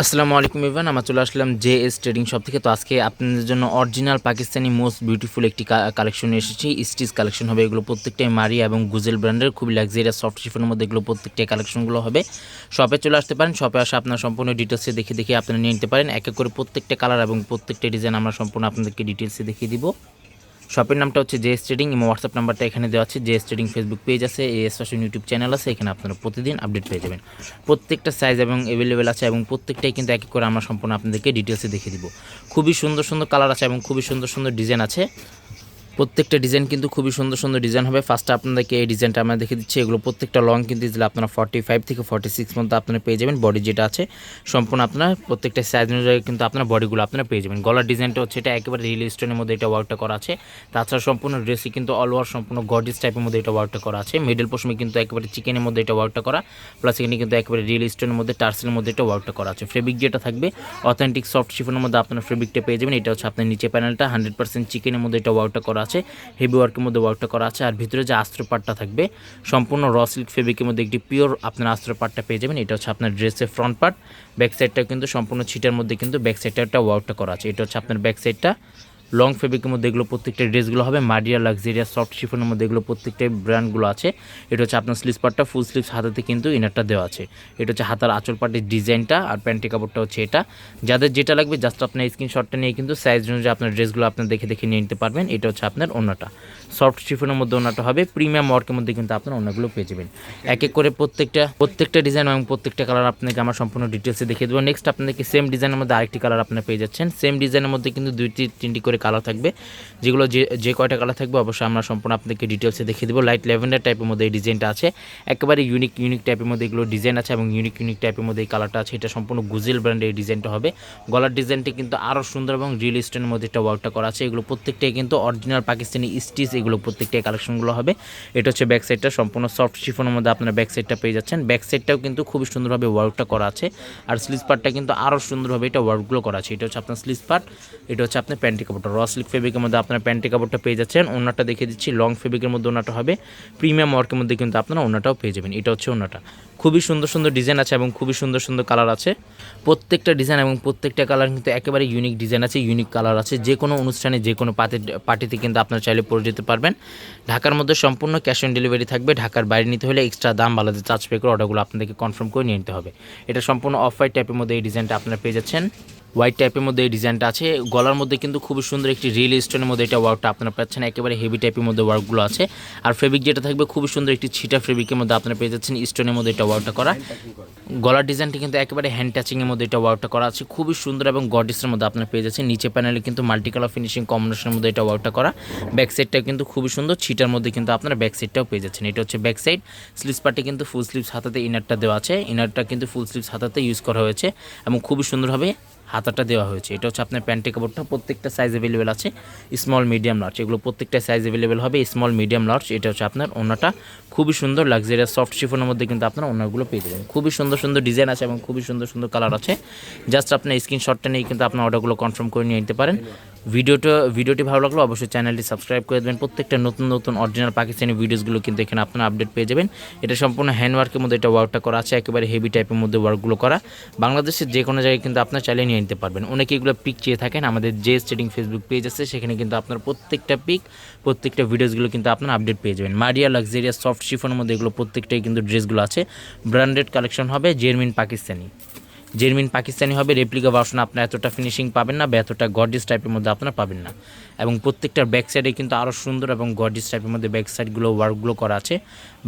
আসসালামু আলাইকুম ইভান আমরা চলে আসলাম জে এস ট্রেডিং শপ থেকে। তো আজকে আপনাদের জন্য অরিজিনাল পাকিস্তানি মোস্ট বিউটিফুল একটি কালেকশন এসেছি। স্টিচ কালেকশন হবে, এগুলো প্রত্যেকটাই মারিয়া এবং গুজেল ব্র্যান্ডের খুবই লাক্সারিয়াস সফট শিফনের মধ্যে এগুলো প্রত্যেকটাই কালেকশনগুলো হবে। শপে চলে আসতে পারেন শপে আসা আপনার সম্পূর্ণ ডিটেলসে দেখে দেখে আপনারা নিয়ে নিতে পারেন। এক এক করে প্রত্যেকটা কালার এবং প্রত্যেকটা ডিজাইন আমরা সম্পূর্ণ আপনাদেরকে ডিটেলসে দেখিয়ে দিব। শপের নামটা হচ্ছে জে এস ট্রেডিং এবং হোয়াটসঅ্যাপ নাম্বারটা এখানে দেওয়া আছে। J S trading Facebook page আছে এস ফ্যাশন ইউটিউব চ্যানেল আছে, এখানে আপনারা প্রতিদিন আপডেট পেয়ে যাবেন। প্রত্যেকটা সাইজ এবং অ্যাভেলেবেল আছে এবং প্রত্যেকটাই কিন্তু এক এক করে আমরা সম্পূর্ণ আপনাদেরকে ডিটেলসে দেখে দিব। খুবই সুন্দর সুন্দর কালার আছে এবং খুবই সুন্দর সুন্দর ডিজাইন আছে। প্রত্যেকটা ডিজাইন কিন্তু খুবই সুন্দর সুন্দর ডিজাইন হবে। ফার্স্টে আপনাদেরকে এই ডিজাইনটা আমরা দেখে দিচ্ছি। এগুলো প্রত্যেকটা লং কিন্তু দিলে আপনারা ফর্টি ফাইভ থেকে ফর্টি সিক্স মধ্যে আপনারা পেয়ে যাবেন। বডি যেটা আছে, সম্পূর্ণ আপনার প্রত্যেকটা সাইজ অনুযায়ী কিন্তু আপনার বডিগুলো আপনারা পেয়ে যাবেন। গলার ডিজাইনটা হচ্ছে এটা একেবারে রিয়েল স্টোনের মধ্যে এটা ওয়ার্কটা করা আছে। তাছাড়া সম্পূর্ণ ড্রেসই কিন্তু অল ওভার সম্পূর্ণ গডিস টাইপের মধ্যে এটা ওয়ার্কটা করা আছে। মিডল পোশমে কিন্তু একেবারে চিকেনের মধ্যে এটা ওয়ার্কটা করা। প্লাস এখানে কিন্তু একেবারে রিয়েল স্টোনের মধ্যে টার্সেলের মধ্যে এটা ওয়ার্কটা করা আছে। ফেব্রিক যেটা থাকবে অথেন্টিক সফট শিফনের মধ্যে আপনার ফেব্রিকটা পেয়ে যাবেন। এটা হচ্ছে আপনার নিচে প্যানেলটা হান্ড্রেড পার্সেন্ট চিকেনের মধ্যে এটা ওয়ার্কটা করা আছে হেভি ওয়ার্কের মধ্যে ওয়ার্কটা করা আছে, আর ভিতরে যে আস্ত্র পাটটা থাকবে, সম্পূর্ণ র সিল্ক ফেব্রিকের মধ্যে একটি পিওর আপনার আস্ত্র পাটটা পেয়ে যাবেন, এটা হচ্ছে আপনার ড্রেসের ফ্রন্ট পার্ট ব্যাক সাইডটা কিন্তু সম্পূর্ণ ছিটের মধ্যে কিন্তু ব্যাক সাইডটা একটা ওয়ার্কটা করা আছে, এটা হচ্ছে আপনার ব্যাক সাইডটা লং ফেব্রিকের মধ্যে এগুলো প্রত্যেকটা ড্রেসগুলো হবে। মাডিয়া, লাক্সারিয়া, সফট শিফনের মধ্যে এগুলো প্রত্যেকটা ব্র্যান্ডগুলো আছে। এটা হচ্ছে আপনার স্লিভস পার্টটা ফুল স্লিভস হাতাতে কিন্তু ইনারটা দেওয়া আছে। এটা হচ্ছে হাতার আঁচল পার্টের ডিজাইনটা আর প্যান্টি কাপড়টা হচ্ছে এটা। যাদের যেটা লাগবে জাস্ট আপনার স্ক্রিনশটটা নিয়ে কিন্তু সাইজ অনুযায়ী আপনার ড্রেসগুলো আপনার দেখে দেখে নিয়ে নিতে পারবেন। এটা হচ্ছে আপনার ওনাটা সফট শিফনের মধ্যে ওনাটা হবে প্রিমিয়াম ওয়ার্কের মধ্যে কিন্তু আপনার ওনাগুলো পেয়ে যাবেন। এক এক করে প্রত্যেকটা প্রত্যেকটা ডিজাইন এবং প্রত্যেকটা কালার আপনাকে আমার সম্পূর্ণ ডিটেলসে দেখিয়ে দেবো। নেক্সট আপনাদেরকে সেম ডিজাইনের মধ্যে আরেকটি কালার আপনারা পেয়ে যাচ্ছেন। সেম ডিজাইনের মধ্যে কিন্তু দুইটি, তিনটি করে কালার থাকবে। যেগুলো যে যে কয়টা কালার থাকবে অবশ্যই আমরা সম্পূর্ণ আপনাকে ডিটেলসে দেখিয়ে দেবো। লাইট ল্যাভেন্ডার টাইপের মধ্যে এই ডিজাইনটা আছে। একেবারে ইউনিক ইউনিক টাইপের মধ্যে এগুলো ডিজাইন আছে এবং ইউনিক ইউনিক টাইপের মধ্যে এই কালারটা আছে। এটা সম্পূর্ণ গুজেল ব্র্যান্ডের এই ডিজাইনটা হবে। গলার ডিজাইনটি কিন্তু আরও সুন্দর এবং রিয়েল স্টোনের মধ্যে একটা ওয়ার্কটা করা আছে। এগুলো প্রত্যেকটাই কিন্তু অরিজিনাল পাকিস্তানি স্টিচ এগুলো প্রত্যেকটাই কালেকশনগুলো হবে। এটা হচ্ছে ব্যাক সাইডটা সম্পূর্ণ সফট শিফনের মধ্যে আপনারা ব্যাক সাইডটা পেয়ে যাচ্ছেন। ব্যাক সাইডটাও কিন্তু খুবই সুন্দরভাবে ওয়ার্কটা করা আছে। আর স্লিজ পার্টটা কিন্তু আরও সুন্দরভাবে এটা ওয়ার্কগুলো করা আছে। এটা হচ্ছে আপনার স্লিজ পার্ট এটা হচ্ছে আপনার প্যান্টি র স্লিক ফেব্রিকের মধ্যে আপনার প্যান্টি কাপড়টা পেয়ে যাচ্ছেন। ওনাটা দেখে দিচ্ছি, লং ফেব্রিকের মধ্যে ওনাটা হবে। প্রিমিয়াম ওয়ার্কের মধ্যে কিন্তু আপনারা ওনাটাও পেয়ে যাবেন। এটা হচ্ছে ওনাটা। খুবই সুন্দর সুন্দর ডিজাইন আছে এবং খুবই সুন্দর সুন্দর কালার আছে। প্রত্যেকটা ডিজাইন এবং প্রত্যেকটা কালার কিন্তু একেবারে ইউনিক ডিজাইন আছে, ইউনিক কালার আছে। যে কোনো অনুষ্ঠানে, যে কোনো পার্টি, পার্টিতে কিন্তু আপনারা চাইলে পরে যেতে পারবেন। ঢাকার মধ্যে সম্পূর্ণ ক্যাশ অন ডেলিভারি থাকবে। ঢাকার বাইরে নিতে হলে এক্সট্রা দাম আলাদা চার্জ পে করে অর্ডারগুলো আপনাদেরকে কনফার্ম করে নিয়ে নিতে হবে। এটা সম্পূর্ণ অফ হোয়াইট টাইপের মধ্যে এই ডিজাইনটা আপনারা পেয়ে যাচ্ছেন। হোয়াইট টাইপের মধ্যে এই ডিজাইনটা আছে। গলার মধ্যে কিন্তু খুবই সুন্দর একটি রিয়েল স্টোনের মধ্যে এটা ওয়ার্কটা আপনারা পাচ্ছেন। একেবারে হেভি টাইপের মধ্যে ওয়ার্কগুলো আছে। আর ফেব্রিক যেটা থাকবে খুবই সুন্দর একটি ছিটা ফেব্রিকের মধ্যে আপনারা পেয়ে যাচ্ছেন স্টোনের মধ্যে এটা ওয়ার্কটা করা। গলার ডিজাইনটি কিন্তু একেবারে হ্যান্ড টাচিংয়ের মধ্যে এটা ওয়ার্কটা করা আছে। খুবই সুন্দর এবং গডিসের মধ্যে আপনারা পেয়ে যাচ্ছেন। নিচে প্যানেলে কিন্তু মাল্টি কালার ফিনিশিং কম্বিনেশনের মধ্যে এটা ওয়ার্কটা করা। ব্যাক সাইডটা কিন্তু খুবই সুন্দর। ছিটার মধ্যে কিন্তু আপনারা ব্যাক সাইডটাও পেয়ে যাচ্ছেন। এটা হচ্ছে ব্যাক সাইড স্লিভস পার্টে কিন্তু ফুল স্লিভস হাতাতে ইনারটা দেওয়া আছে। ইনারটা কিন্তু ফুল স্লিভস হাতাতে ইউজ করা হয়েছে এবং খুবই সুন্দরভাবে হাতাটা দেওয়া হয়েছে। এটা হচ্ছে আপনার প্যান্টি কাপড়টা, প্রত্যেকটা সাইজ অ্যাভেলেবেল আছে। স্মল মিডিয়াম লার্জ এগুলো প্রত্যেকটা সাইজ অ্যাভেলেবেল হবে। স্মল মিডিয়াম লার্জ এটা হচ্ছে আপনার ওনাটা। খুবই সুন্দর লাক্সারিয়াস সফট শিফনের মধ্যে কিন্তু আপনার ওনাগুলো পেয়ে যাবেন। খুবই সুন্দর সুন্দর ডিজাইন আছে এবং খুবই সুন্দর সুন্দর কালার আছে। জাস্ট আপনার স্ক্রিনশটটা নিয়ে কিন্তু আপনার অর্ডারগুলো কনফার্ম করে নিয়ে নিতে পারেন। ভিডিওটা, ভিডিওটি ভালো লাগল অবশ্যই চ্যানেলটি সাবস্ক্রাইব করে দেবেন। প্রত্যেকটা নতুন নতুন অরিজিনাল পাকিস্তানি ভিডিওসগুলো কিন্তু এখানে আপনারা আপডেট পেয়ে যাবেন। এটা সম্পূর্ণ হ্যান্ডওয়ার্কের মধ্যে এটা ওয়ার্কটা করা আছে, একেবারে হেভি টাইপের মধ্যে ওয়ার্কগুলো করা। বাংলাদেশের যে কোনো জায়গায় কিন্তু আপনার চালিয়ে নিয়ে নিতে পারবেন। অনেকে এগুলো পিক চেয়ে থাকেন, আমাদের যে স্টেডিং ফেসবুক পেজ আছে, সেখানে কিন্তু আপনার প্রত্যেকটা পিক প্রত্যেকটা ভিডিওসগুলো কিন্তু আপনার আপডেট পেয়ে যাবেন। মারিয়া লাক্সারিয়া সফট শিফনের মধ্যে এগুলো প্রত্যেকটাই কিন্তু ড্রেসগুলো আছে। ব্র্যান্ডেড কালেকশন হবে জেরমিন পাকিস্তানি। জেরমিন পাকিস্তানি হবে রেপ্লিকা ভার্সন আপনার এতটা ফিনিশিং পাবেন না, বা এতটা গডিস টাইপের মধ্যে আপনারা পাবেন না। এবং প্রত্যেকটার ব্যাক সাইডে কিন্তু আরও সুন্দর এবং গডিস টাইপের মধ্যে ব্যাক সাইডগুলো ওয়ার্কগুলো করা আছে।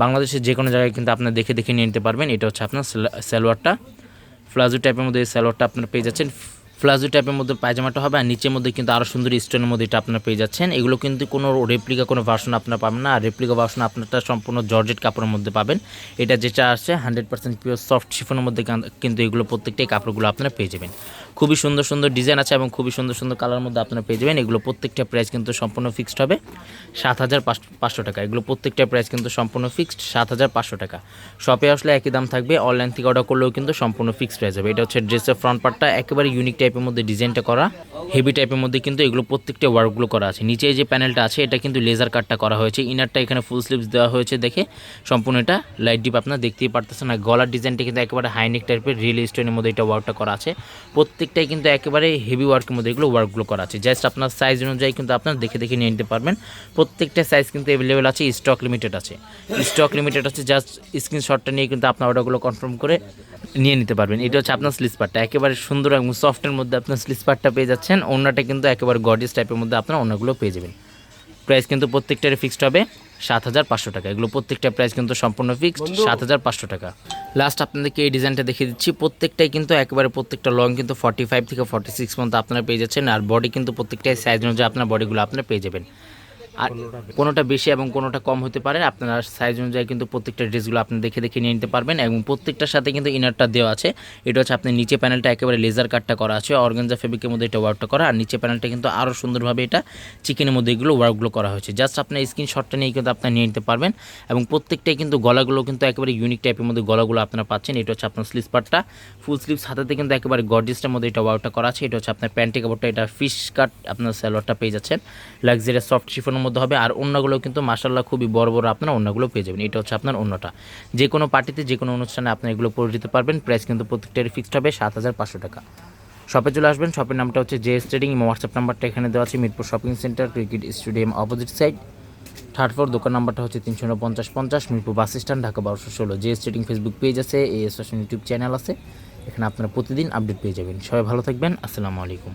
বাংলাদেশের যে কোনো জায়গায় কিন্তু আপনার দেখে দেখে নিয়ে নিতে পারবেন। এটা হচ্ছে আপনার সালোয়ারটা ফ্লাজু টাইপের মধ্যে এই সালোয়ারটা আপনারা পেয়ে যাচ্ছেন। ফ্লাজো টাইপের মধ্যে পায়জামাটা হবে আর নিচের মধ্যে কিন্তু আরও সুন্দর স্টোনের মধ্যে এটা আপনারা পেয়ে যাচ্ছেন। এগুলো কিন্তু কোনো রেপ্লিকা কোনো ভার্সন আপনার পাবেন না। আর রেপ্লিকা ভার্সন আপনারটা সম্পূর্ণ জর্জেট কাপড়ের মধ্যে পাবেন। এটা যেটা আসছে হান্ড্রেড পার্সেন্ট পিওর সফট শিফনের মধ্যে কিন্তু এগুলো প্রত্যেকটাই কাপড়গুলো আপনারা পেয়ে যাবেন। খুবই সুন্দর সুন্দর ডিজাইন আছে এবং খুবই সুন্দর সুন্দর কালার মধ্যে আপনারা পেয়ে যাবেন। এগুলো প্রত্যেকটা প্রাইস কিন্তু সম্পূর্ণ ফিক্সড হবে। সাত হাজার পাঁচশো টাকা। এগুলো প্রত্যেকটা প্রাইস কিন্তু সম্পূর্ণ ফিক্সড সাত হাজার পাঁচশো টাকা। শপে আসলে একই দাম থাকবে। অনলাইন থেকে অর্ডার করলেও কিন্তু সম্পূর্ণ ফিক্সড প্রাইস হবে এটা হচ্ছে ড্রেসের ফ্রন্ট পার্টটা একেবারে ইউনিক টাইপের মধ্যে ডিজাইনটা করা। হেভি টাইপের মধ্যে কিন্তু এগুলো প্রত্যেকটা ওয়ার্কগুলো করা আছে। নিচে যে প্যানেলটা আছে, এটা কিন্তু লেজার কাটটা করা হয়েছে। ইনারটা এখানে ফুল স্লিভস দেওয়া হয়েছে দেখে। সম্পূর্ণ এটা লাইট ডিপ আপনারা দেখতেই পারতেছেন। না গলার ডিজাইনটা কিন্তু একেবারে হাইনেক টাইপের রিয়েল স্টোনের মধ্যে এটা ওয়ার্কটা করা আছে। প্রত্যেকটাই কিন্তু একেবারে হেভি ওয়ার্কের মধ্যে এগুলো ওয়ার্কগুলো করা আছে। জাস্ট আপনার সাইজ অনুযায়ী কিন্তু আপনার দেখে দেখে নিয়ে নিতে পারবেন। প্রত্যেকটা সাইজ কিন্তু অ্যাভেলেবেল আছে স্টক লিমিটেড আছে। স্টক লিমিটেড আছে জাস্ট স্ক্রিনশটটা নিয়ে কিন্তু আপনার অর্ডারগুলো কনফার্ম করে নিয়ে নিতে পারবেন। এটা হচ্ছে আপনার স্লিস পার্টটা একেবারে সুন্দর এবং সফটের মধ্যে আপনার স্লিস পার্টটা পেয়ে যাচ্ছেন। অন্যটা কিন্তু একেবারে গডিস টাইপের মধ্যে আপনার অন্যগুলো পেয়ে যাবেন। প্রাইস কিন্তু প্রত্যেকটারই ফিক্সড হবে। সাত হাজার পাঁচশো টাকা। এগুলো প্রত্যেকটা প্রাইস কিন্তু সম্পূর্ণ ফিক্সড সাত হাজার পাঁচশো টাকা। লাস্ট আপনাদেরকে এই ডিজাইনটা দেখিয়ে দিচ্ছি। প্রত্যেকটাই কিন্তু একেবারে প্রত্যেকটা লং কিন্তু ফর্টি ফাইভ থেকে ফর্টি সিক্স পর্যন্ত আপনারা পেয়ে যাচ্ছেন। আর বডি কিন্তু প্রত্যেকটাই সাইজ অনুযায়ী আপনার বডিগুলো আপনারা পেয়ে যাবেন। আর কোনোটা বেশি। এবং কোনোটা কম হতে পারে আপনারা সাইজ অনুযায়ী কিন্তু প্রত্যেকটা ড্রেসগুলো আপনি দেখে দেখে নিয়ে নিতে পারবেন এবং প্রত্যেকটার সাথে কিন্তু ইনারটা দেওয়া আছে। এটা হচ্ছে আপনার নিচে প্যানেলটা একেবারে লেজার কাটটা করা আছে অর্গানজা ফেব্রিকের মধ্যে এটা ওয়ার্কটা করা আর নিচে প্যানেলটা কিন্তু আরও সুন্দরভাবে এটা চিকেনের মধ্যে এগুলো ওয়ার্কগুলো করা হয়েছে। জাস্ট আপনার স্ক্রিনশটটা নিয়ে কিন্তু আপনার নিয়ে নিতে পারবেন এবং প্রত্যেকটাই কিন্তু গলাগুলো কিন্তু একেবারে ইউনিক টাইপের মধ্যে গলাগুলো আপনারা পাচ্ছেন। এটা হচ্ছে আপনার স্লিভ পার্টটা ফুল স্লিভস হাতাতে কিন্তু একেবারে গর্জিসটার মধ্যে এটা ওয়ার্কটা করা আছে। এটা হচ্ছে আপনার প্যান্টি কাপড়টা এটা ফিশ কাট আপনার স্যালোয়ারটা পেয়ে যাচ্ছেন। লাক্সারিয়াস সফট শিফনের মধ্যে হবে, আর অন্যগুলো কিন্তু মাসাল্লাহ খুবই বড় বড় আপনার অন্যগুলো পেয়ে যাবেন। এটা হচ্ছে আপনার অন্যটা। যে কোনো পার্টিতে যে কোনো অনুষ্ঠানে আপনি এগুলো পরে দিতে পারবেন। প্রাইস কিন্তু প্রত্যেকটারই ফিক্সড হবে, সাত হাজার পাঁচশো টাকা। শপে চলে আসবেন শপের নামটা হচ্ছে জে ট্রেডিং হোয়াটসঅ্যাপ নাম্বারটা এখানে দেওয়া আছে, Mirpur shopping centre cricket stadium opposite side third floor দোকান নাম্বারটা হচ্ছে তিনশো পঞ্চাশ পঞ্চাশ, মিরপুর বাস স্ট্যান্ড, ঢাকা বারোশো ষোলো। জে ট্রেডিং ফেসবুক পেজ আছে এ এস ইউটিউব চ্যানেল আছে। এখানে আপনারা প্রতিদিন আপডেট পেয়ে যাবেন। সবাই ভালো থাকবেন, আসসালামু আলাইকুম।